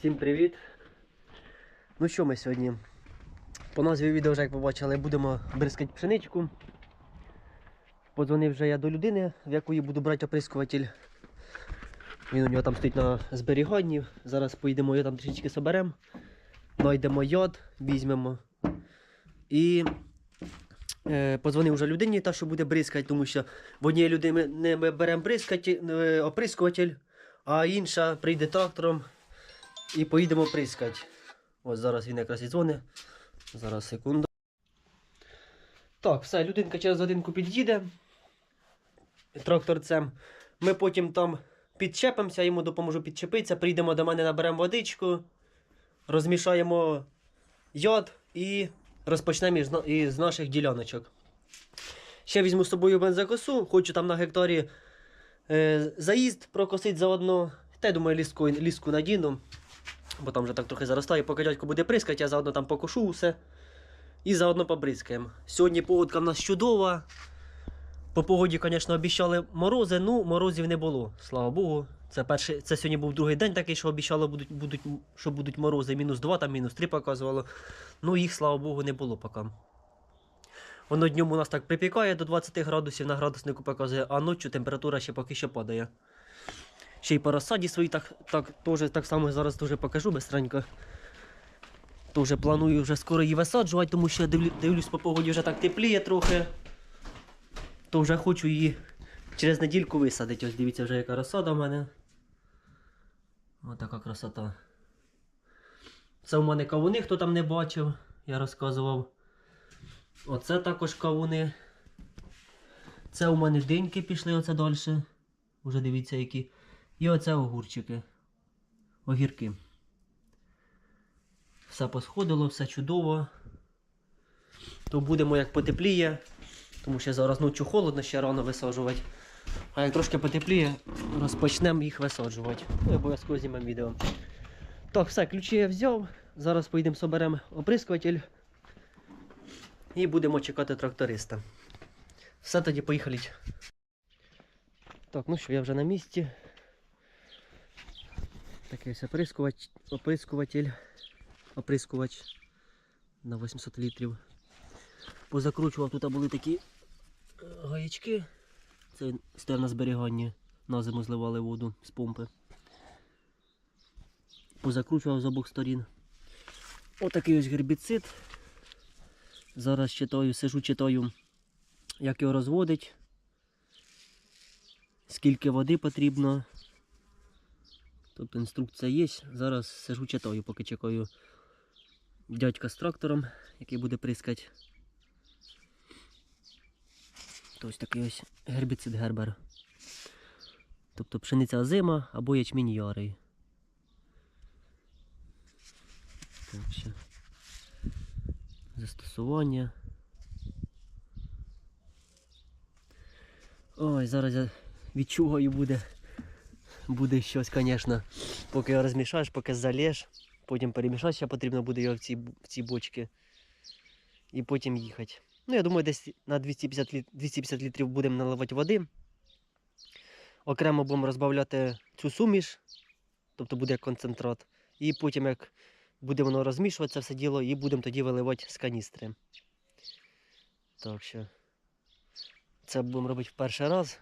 Всім привіт! Ну що ми сьогодні? По назві відео вже як побачили, будемо бризкати пшеничку. Подзвонив вже я до людини, в якої буду брати оприскуватель. Він у нього там стоїть на зберіганні. Зараз поїдемо його там трішечки соберемо. Знайдемо йод, візьмемо. І е, подзвонив вже людині, та що буде бризкати, тому що в одній людини не ми беремо бризкати, е, оприскуватель, а інша прийде трактором і поїдемо прискати. Ось зараз він якраз і дзвонить. Зараз секунду. Так, все, людинка через годинку під'їде. Тракторцем. Ми потім там підчепимося, йому допоможу підчепитися, прийдемо до мене, наберемо водичку, розмішаємо йод і розпочнемо із, із наших діляночок. Ще візьму з собою бензокосу, хочу там на гектарі е, заїзд прокосити заодно. Та я думаю, ліску, ліску надіну, бо там вже так трохи заростає, поки дядько буде прискати, я заодно там покошу все. І заодно побризкаємо. Сьогодні погодка в нас чудова. По погоді, звісно, обіцяли морози, ну морозів не було, слава Богу. Це перший, це сьогодні був другий день такий, що обіцяли, будуть, будуть, що будуть морози. Мінус 2, там мінус 3 показувало. Ну їх, слава Богу, не було поки. Воно днем у нас так припікає до 20 градусів на градуснику показує, а ночі температура ще поки що падає. Ще й по розсаді свої так, так, теж, так само зараз теж покажу бистренько. Тоже планую вже скоро її висаджувати, тому що дивлю, дивлюсь по погоді вже так тепліє трохи. То вже хочу її через недільку висадити. Ось дивіться вже яка розсада в мене. Ось така красота. Це у мене кавуни, хто там не бачив, я розказував. Оце також кавуни. Це у мене диньки пішли оце далі. Уже дивіться які. І оце огурчики. Огірки. Все посходило, все чудово. То будемо як потепліє, тому що зараз ночі холодно, ще рано висаджувати. А як трошки потепліє, розпочнемо їх висаджувати. Ну, обов'язково знімемо відео. Так, все, ключі я взяв. Зараз поїдемо соберемо оприскуватель. І будемо чекати тракториста. Все тоді поїхали. Так, ну що, я вже на місці. Такий ось оприскувач, оприскуватель, оприскувач на 800 літрів. Позакручував, тут були такі е, гаячки. Це стояв на зберіганні. На зиму зливали воду з помпи. Позакручував з обох сторін. Отакий ось гербіцид. Зараз читаю, сижу, читаю, як його розводить, скільки води потрібно. Тобто інструкція є. Зараз сижу, читаю, поки чекаю дядька з трактором, який буде прискати. То ось такий ось гербіцид гербер. Тобто пшениця озима або ячмінь ярий. Так, ще. Застосування. Ой, зараз я відчуваю буде. Буде щось, звісно. Поки його розмішаєш, поки залєш, потім перемішати, ще потрібно буде його в ці, в ці бочки. І потім їхати. Ну, я думаю, десь на 250, літ... 250 літрів будемо наливати води. Окремо будемо розбавляти цю суміш, тобто буде як концентрат. І потім, як буде воно розмішувати все діло, і будемо тоді виливати з каністри. Так що це будемо робити в перший раз.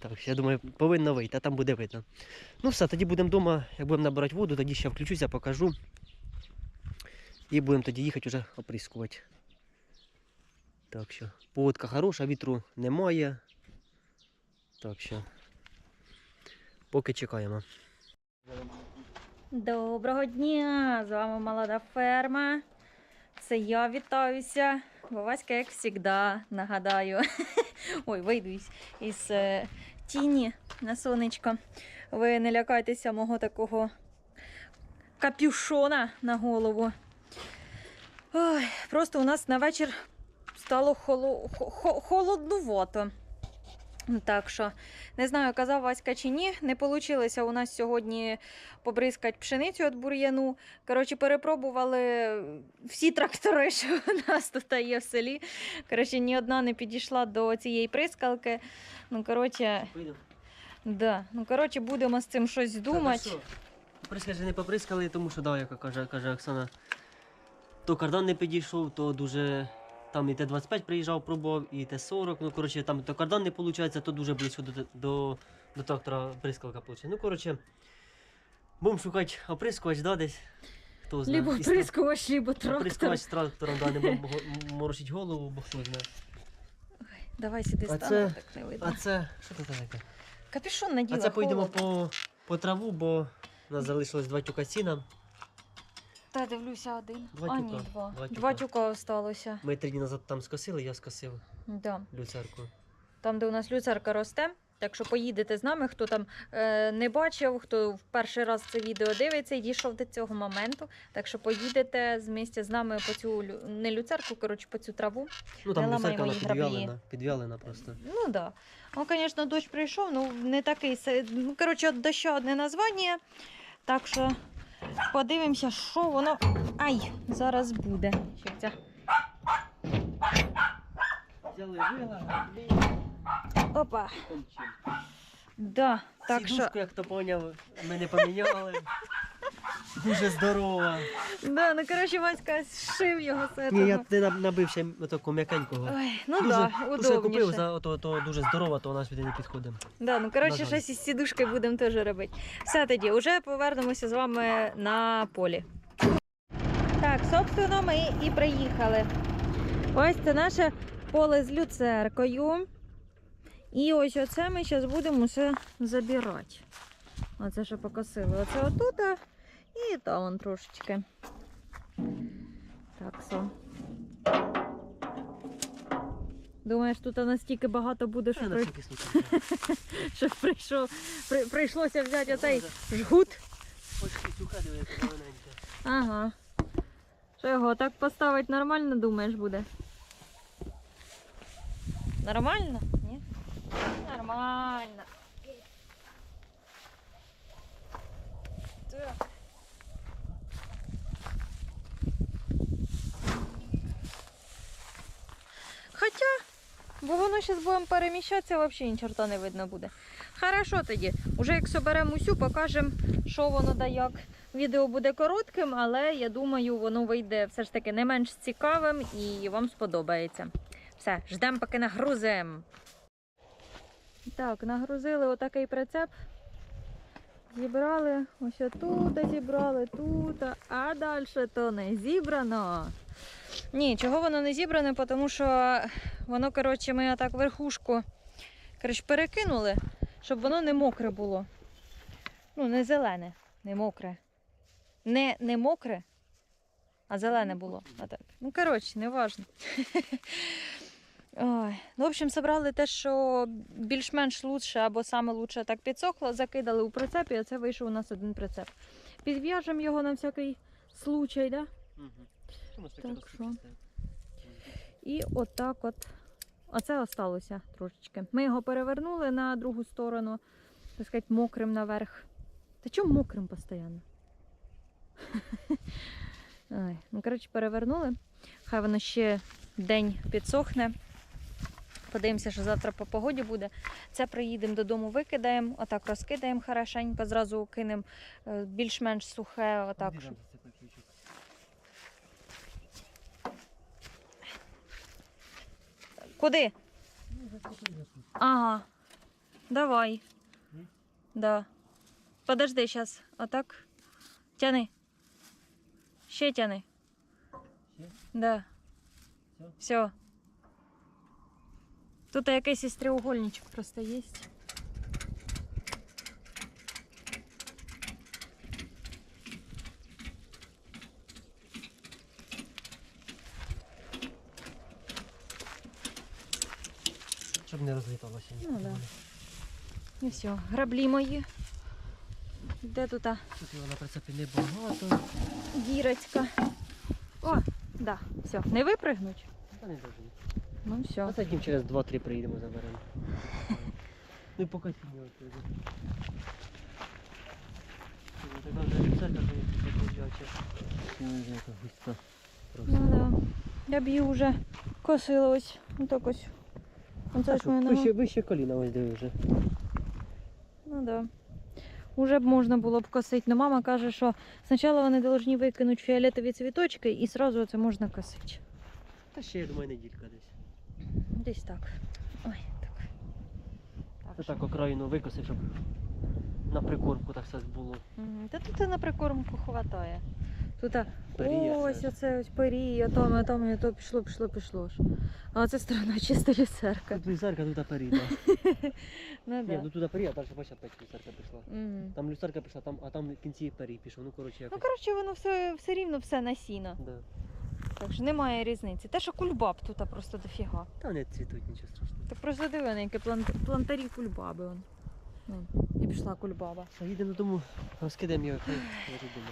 Так, я думаю, повинно вийти, а там буде видно. Ну все, тоді будемо вдома, як будемо набирати воду, тоді ще включуся, покажу. І будемо тоді їхати вже оприскувати. Так що, погодка хороша, вітру немає. Так що, поки чекаємо. Доброго дня! З вами молода ферма. Це я вітаюся. Воваська, як завжди, нагадаю. Ой, вийду із, е, тіні на сонечко. Ви не лякайтеся мого такого капюшона на голову. Ой, просто у нас на вечір стало холо... хо- хо- холоднувато. Так що, не знаю, казав Васька чи ні, не вийшло у нас сьогодні побризкати пшеницю від бур'яну. Коротше, перепробували всі трактори, що у нас тут є в селі. Коротше, ні одна не підійшла до цієї прискалки. Ну, коротше, да. ну, коротше, будемо з цим щось думати. Поприскали, не поприскали, тому що да, яка каже, каже Оксана. То кардан не підійшов, то дуже. Там і Т-25 приїжджав, пробував, і Т-40. Ну, коротше, там то кардан не виходить, то дуже близько до, до, до трактора прискалка виходить. Ну, коротше, будемо шукати оприскувач, да, десь. Хто знає. Либо І ста- прискувач, либо трактор. Оприскувач з трактором, да, не будемо морочить голову, бо хто знає. Давай сюди стану, це- так не видно. А це, що це таке? Капюшон наділа, А це поїдемо холодно. по, по траву, бо у нас залишилось два тюка сіна. Та дивлюся один. Два а, тюка, ні, два. два Два тюка. тюка осталося. Ми три дні назад там скосили, я скосив Да. люцерку. Там, де у нас люцерка росте. Так що поїдете з нами, хто там е, не бачив, хто в перший раз це відео дивиться і дійшов до цього моменту. Так що поїдете з місця з нами по цю лю- не люцерку, коротше, по цю траву. Ну там Не люцерка вона підвялена, підвялена просто. Ну да. Ну, звісно, дощ прийшов, ну не такий. се- Ну, коротше, от доща одне названня. Так що подивимося, що воно. Ай, зараз буде. Ще ця. Взяли вила, Опа. Да, так що. Як то поняв, ми не поміняли. Дуже здорова. Да, ну коротше, Васька зшив його з Ні, я не наб- набив ще такого м'якенького. Ой, ну дуже, да, ну, що я купив удобніше. за ото, то дуже здорова, то вона сюди не підходить. Да, ну коротше, щось із сідушкою будемо теж робити. Все тоді, вже повернемося з вами на полі. Так, собственно, ми і приїхали. Ось це наше поле з люцеркою. І ось оце ми зараз будемо все забирати. Оце що покосили. Оце отут. І там вон трошечки. Так, все. Думаєш, тут настільки багато буде, що Та, при... що прийшов, при, прийшлося взяти оцей жгут. Ага. Що його так поставити нормально, думаєш, буде? Нормально? Ні? Нормально. Так. Хоча, бо воно зараз будемо переміщатися, взагалі ні чорта не видно буде. Хорошо тоді. Уже як соберемо усю, покажемо, що воно да як. Відео буде коротким, але я думаю, воно вийде все ж таки не менш цікавим і вам сподобається. Все, ждемо, поки нагрузимо. Так, нагрузили отакий прицеп. Зібрали ось отут, зібрали тут, а далі то не зібрано. Ні, чого воно не зібране, тому що воно, коротше, ми отак верхушку коротше, перекинули, щоб воно не мокре було. Ну, не зелене, не мокре. Не, не мокре, а зелене було. Отак. Ну, коротше, не важно. Ой. Ну, в общем, собрали те, що більш-менш лучше або саме лучше так підсохло, закидали у прицеп, і оце вийшов у нас один прицеп. Підв'яжемо його на всякий случай, да? Таке Так, розкручене? І отак от. Оце осталося трошечки. Ми його перевернули на другу сторону, так сказати, мокрим наверх. Та чому мокрим постійно? Ой, ну, коротше, перевернули. Хай воно ще день підсохне. Подивимося, що завтра по погоді буде. Це приїдемо додому, викидаємо, отак розкидаємо хорошенько, зразу кинемо е, більш-менш сухе, отак, Іди щоб там засипай ключик. Куди? Ага. Давай. Да. Подожди, сейчас. Отак. Тяни. Ще тяни. Да. Все. Тут якийсь із треугольничок просто є. Щоб не розліталося. Ну, да. І все. Граблі мої. Де тут Тут його на прицепі небагато. дірочка? О, да, все. Не випригнуть? Та не дуже. Ну все. А днів через 2-3 приїдемо заберемо. Ну і поки сім'я. Така вже густа. Ну да. Я б її вже косила ось. Ну так ось. Оце ж що, мене. вище, вище коліна ось диви вже. Ну да. вже б можна було б косити. Но мама каже, що спочатку вони повинні викинути фіолетові цвіточки і одразу це можна косити. Та ще, я думаю, неділька десь. Десь так. Ой, так. Це так окраїну викосив, щоб на прикормку так все було. Мгм. Та тут і на прикормку хватає. Тут а, Перія ось це. оце ось перія, там, а там, і то пішло, пішло, пішло ж. А оце сторона чиста люцерка. Тут люсарка, тут періда. Ну Ні, да. ну туди перія, далі бачиш, опять люсарка пішла. Мгм. Там люсарка пішла, там, а там в кінці перій пішов. Ну, коротше, Ну, коротше, воно все, все рівно все на сіно. Да. Так що немає різниці. Те, що кульбаб тут просто дофіга. Та не цвітуть, нічого страшного. Так просто диви, на які плант... плантарі кульбаби. Он. Ну, і пішла кульбаба. Їдемо додому, розкидаємо його, хай лежить дома.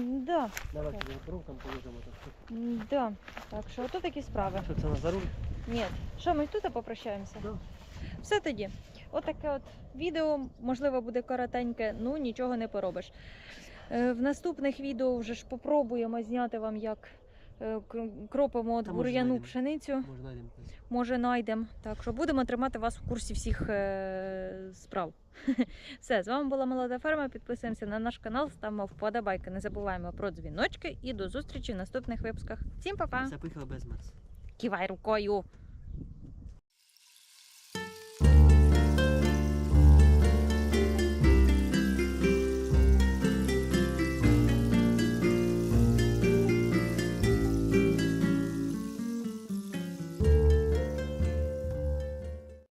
Да, Давай сюди рукам положимо. так. да. Так що ото такі справи. Що це на за руль? Ні. Що, ми тут попрощаємося? Да. Все тоді. Отаке от відео, можливо, буде коротеньке, ну нічого не поробиш. Е, В наступних відео вже ж попробуємо зняти вам, як кропимо от бур'яну пшеницю. Може знайдемо. Може, знайдемо. Так що будемо тримати вас в курсі всіх е, справ. Все, з вами була молода ферма. Підписуємося на наш канал, ставимо вподобайки. Не забуваємо про дзвіночки і до зустрічі в наступних випусках. Всім па-па! Все, без нас. Кивай рукою!